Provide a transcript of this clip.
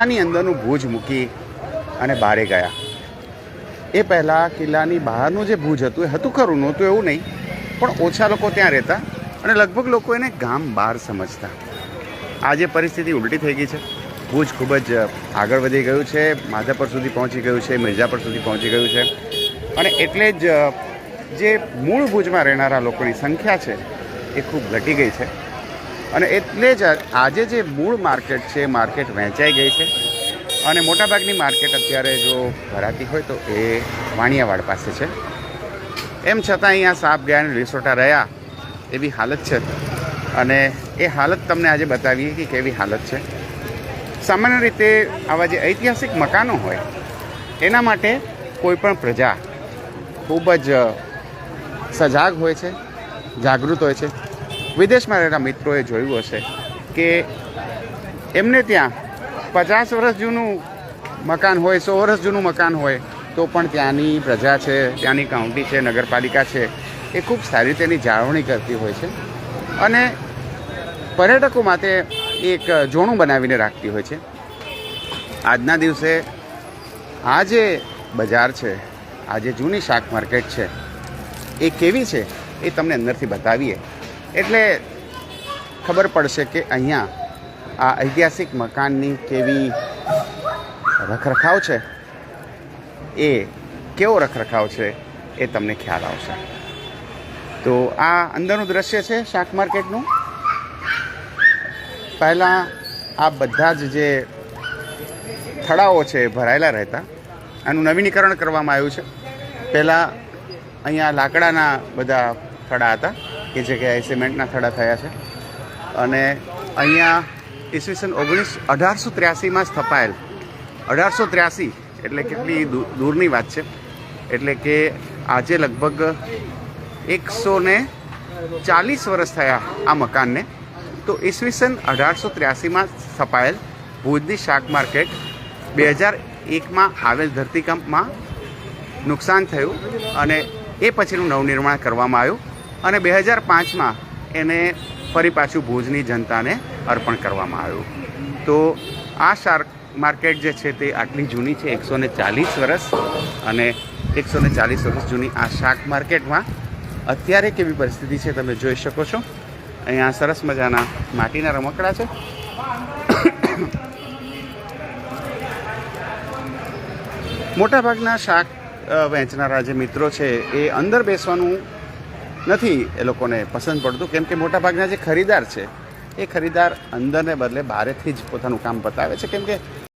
કિલ્લાની અંદરનું ભુજ મૂકી અને બહારે ગયા. એ પહેલાં કિલ્લાની બહારનું જે ભુજ હતું, એ હતું ખરું નહોતું એવું નહીં, પણ ઓછા લોકો ત્યાં રહેતા અને લગભગ લોકો એને ગામ બહાર સમજતા. આજે પરિસ્થિતિ ઉલટી થઈ ગઈ છે. ભુજ ખૂબ જ આગળ વધી ગયું છે, માધાપર સુધી પહોંચી ગયું છે મિર્જાપર સુધી પહોંચી ગયું છે. અને એટલે જ જે મૂળ ભુજમાં રહેનારા લોકોની સંખ્યા છે, એ ખૂબ ઘટી ગઈ છે. અને એટલે જ આજે જે મૂળ માર્કેટ છે, એ માર્કેટ વહેંચાઈ ગઈ છે. અને મોટાભાગની માર્કેટ અત્યારે જો ભરાતી હોય તો એ વાણિયાવાડ પાસે છે. એમ છતાં અહીંયા સાપ, ગયા અને રિસોટા રહ્યા એવી હાલત છે. અને એ હાલત તમને આજે બતાવીએ કે કેવી હાલત છે. સામાન્ય રીતે આવા જે ઐતિહાસિક મકાનો હોય, એના માટે કોઈપણ પ્રજા ખૂબ જ સજાગ હોય છે, જાગૃત હોય છે. વિદેશમાં રહેલા મિત્રોએ જોયું હશે કે એમને ત્યાં પચાસ વર્ષ જૂનું મકાન હોય, સો વર્ષ જૂનું મકાન હોય, તો પણ ત્યાંની પ્રજા છે, ત્યાંની કાઉન્ટી છે, નગરપાલિકા છે, એ ખૂબ સારી રીતે એની જાળવણી કરતી હોય છે. અને પર્યટકો માટે એક જોણું બનાવીને રાખતી હોય છે. આજના દિવસે આ જે બજાર છે, આ જે જૂની શાક માર્કેટ છે, એ કેવી છે, એ તમને અંદરથી બતાવીએ. એટલે ખબર પડશે કે અહીંયા આ ઐતિહાસિક મકાનની કેવી રખરખાવ છે. એ કેવો રખરખાવ છે એ તમને ખ્યાલ આવશે. તો આ અંદરનું દ્રશ્ય છે શાક માર્કેટનું. પહેલાં આ બધા જ જે થડાઓ છે ભરાયેલા રહેતા. આનું નવીનીકરણ કરવામાં આવ્યું છે. પહેલાં અહીંયા લાકડાના બધા થડા હતા. એ જગ્યાએ સિમેન્ટના થડા થયા છે. અને અહીંયા ઈસવીસન ઓગણીસ અઢારસો ત્ર્યાસીમાં સ્થપાયેલ. અઢારસો ત્ર્યાસી એટલે કેટલી દૂરની વાત છે. એટલે કે આજે લગભગ એકસો ને ચાલીસ વર્ષ થયા આ મકાનને. તો ઈસવીસન અઢારસો ત્ર્યાસીમાં સ્થપાયેલ ભુજની શાક માર્કેટ બે હજાર એકમાં આવેલ ધરતીકંપમાં નુકસાન થયું અને એ પછીનું નવનિર્માણ કરવામાં આવ્યું. અને બે હજાર પાંચમાં એને ફરી પાછું ભુજની જનતાને અર્પણ કરવામાં આવ્યું. તો આ શાર્ક માર્કેટ જે છે તે આટલી જૂની છે, એકસો ને ચાલીસ વર્ષ અને એકસો ને ચાલીસ વર્ષ જૂની આ શાક માર્કેટમાં અત્યારે કેવી પરિસ્થિતિ છે તમે જોઈ શકો છો. અહીંયા સરસ મજાના માટીના રમકડા છે. મોટાભાગના શાક વેચનારા જે મિત્રો છે એ અંદર બેસવાનું નથી એ લોકોને પસંદ પડતું. કેમ કે મોટાભાગના જે ખરીદાર છે, એ ખરીદાર અંદરને બદલે બહારેથી જ પોતાનું કામ બતાવે છે. કેમ કે